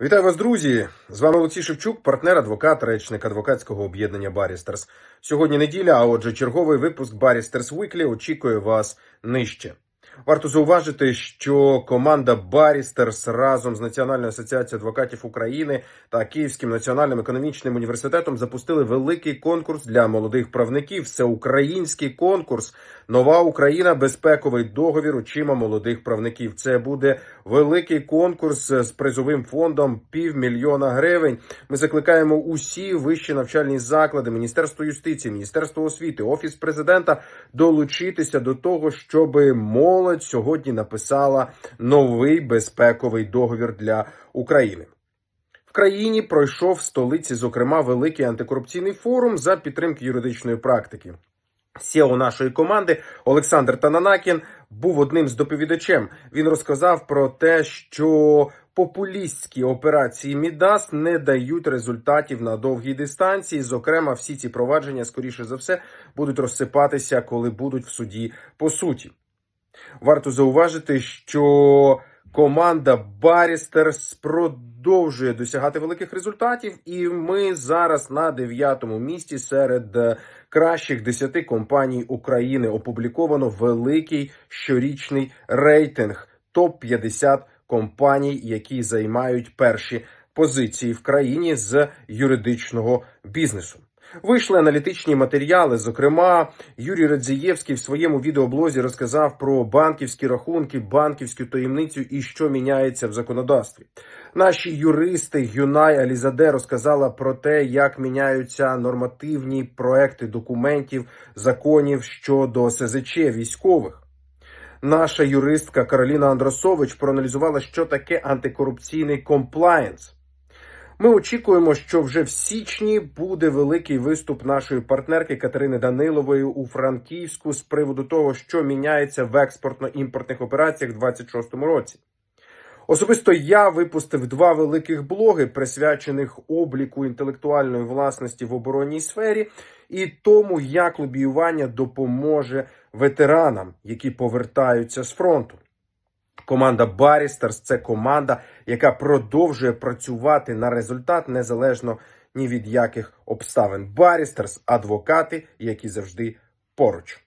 Вітаю вас, друзі! З вами Олексій Шевчук, партнер, адвокат, речник адвокатського об'єднання Барістерс. Сьогодні неділя, а отже, черговий випуск Барістерс Weekly очікує вас нижче. Варто зауважити, що команда Барістерс разом з Національною асоціацією адвокатів України та Київським національним економічним університетом запустили великий конкурс для молодих правників. Всеукраїнський конкурс Нова Україна безпековий договір очима молодих правників. Це буде великий конкурс з призовим фондом півмільйона гривень. Ми закликаємо усі вищі навчальні заклади, Міністерство юстиції, Міністерство освіти, офіс президента долучитися до того, щоб молодь сьогодні написала новий безпековий договір для України. В країні пройшов в столиці, зокрема, великий антикорупційний форум за підтримки юридичної практики. SEO нашої команди Олександр Тананакін був одним з доповідачем. Він розказав про те, що популістські операції Мідас не дають результатів на довгій дистанції. Зокрема, всі ці провадження, скоріше за все, будуть розсипатися, коли будуть в суді по суті. Варто зауважити, що команда Барістерс продовжує досягати великих результатів, і ми зараз на дев'ятому місці серед е, кращих 10 компаній України опубліковано великий щорічний рейтинг топ 50 компаній, які займають перші позиції в країні з юридичного бізнесу. Вийшли аналітичні матеріали. Зокрема, Юрій Радзієвський в своєму відеоблозі розказав про банківські рахунки, банківську таємницю і що міняється в законодавстві. Наші юристи Юнай Алізаде розказала про те, як міняються нормативні проекти документів, законів щодо СЗЧ військових. Наша юристка Кароліна Андросович проаналізувала, що таке антикорупційний комплаєнс. Ми очікуємо, що вже в січні буде великий виступ нашої партнерки Катерини Данилової у Франківську з приводу того, що міняється в експортно-імпортних операціях в 2026 році. Особисто я випустив два великих блоги, присвячених обліку інтелектуальної власності в оборонній сфері, і тому, як лобіювання допоможе ветеранам, які повертаються з фронту. Команда Барістерс це команда, яка продовжує працювати на результат незалежно ні від яких обставин. Барістерс адвокати, які завжди поруч.